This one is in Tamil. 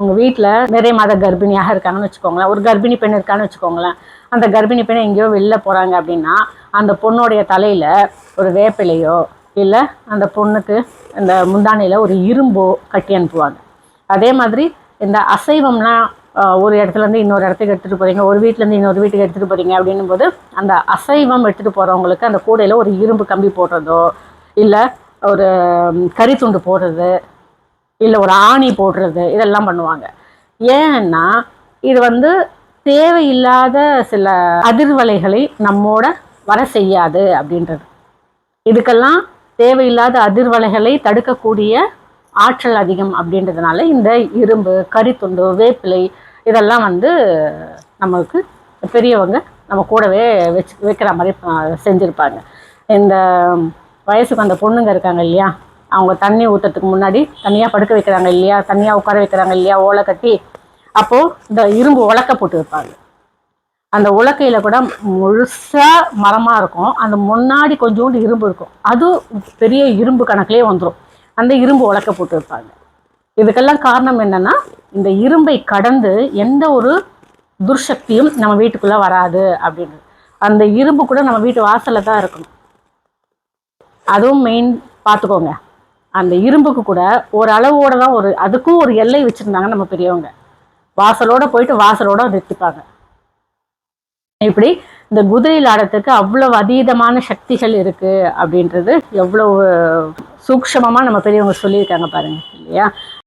உங்கள் வீட்டில் நிறைய மாத கர்ப்பிணியாக இருக்காங்கன்னு வச்சுக்கோங்களேன். ஒரு கர்ப்பிணி பெண் இருக்கான்னு வச்சுக்கோங்களேன். அந்த கர்ப்பிணி பெண் எங்கேயோ வெளில போகிறாங்க அப்படின்னா அந்த பொண்ணுடைய தலையில் ஒரு வேப்பிலையோ இல்லை அந்த பொண்ணுக்கு அந்த முந்தானையில் ஒரு இரும்போ கட்டி அனுப்புவாங்க. அதே மாதிரி இந்த அசைவம்லாம் ஒரு இடத்துல இருந்து இன்னொரு இடத்துக்கு எடுத்துகிட்டு போகிறீங்க ஒரு வீட்டிலேருந்து இன்னொரு வீட்டுக்கு எடுத்துகிட்டு போகிறீங்க அப்படின்னும் போது அந்த அசைவம் எடுத்துகிட்டு போகிறவங்களுக்கு அந்த கூடையில் ஒரு இரும்பு கம்பி போடுறதோ இல்லை ஒரு கறி துண்டு போடுறது இல்லை ஒரு ஆணி போடுறது இதெல்லாம் பண்ணுவாங்க. ஏன்னா இது வந்து தேவையில்லாத சில அதிர்வலைகளை நம்மோட வர செய்யாது அப்படின்றது. இதுக்கெல்லாம் தேவையில்லாத அதிர்வலைகளை தடுக்கக்கூடிய ஆற்றல் அதிகம் அப்படின்றதுனால இந்த இரும்பு கரித்துண்டு வேப்பிலை இதெல்லாம் வந்து நமக்கு பெரியவங்க நம்ம கூடவே வச்சு வைக்கிற மாதிரி செஞ்சுருப்பாங்க. இந்த வயசுக்கு அந்த பொண்ணுங்க இருக்காங்க இல்லையா? அவங்க தண்ணி ஊற்றுறதுக்கு முன்னாடி தனியாக படுக்க வைக்கிறாங்க இல்லையா? தனியாக உட்கார வைக்கிறாங்க இல்லையா? ஓலை கட்டி. அப்போது இந்த இரும்பு உலக்க போட்டு வைப்பாங்க. அந்த உலக்கையில் கூட முழுசா மரமா இருக்கும். அந்த முன்னாடி கொஞ்சோண்டு இரும்பு இருக்கும். அது பெரிய இரும்பு கணக்குலயே வந்துடும் அந்த இரும்பு உலக்க போட்டு வைப்பாங்க. இதுக்கெல்லாம் காரணம் என்னென்னா இந்த இரும்பை கடந்து எந்த ஒரு துர்சக்தியும் நம்ம வீட்டுக்குள்ளே வராது அப்படின்றது. அந்த இரும்பு கூட நம்ம வீட்டு வாசல்ல தான் இருக்கணும். அதுவும் மெயின் பார்த்துக்கோங்க. அந்த இரும்புக்கு கூட ஒரு அளவோட தான் ஒரு அதுக்கும் ஒரு எல்லை வச்சிருந்தாங்க நம்ம பெரியவங்க. வாசலோட போயிட்டு வாசலோட நிறுத்திப்பாங்க. இப்படி இந்த குதிரையில் ஆடத்துக்கு அவ்வளவு அதீதமான சக்திகள் இருக்கு அப்படின்றது எவ்வளவு சூக்ஷமமா நம்ம பெரியவங்க சொல்லியிருக்காங்க பாருங்க இல்லையா?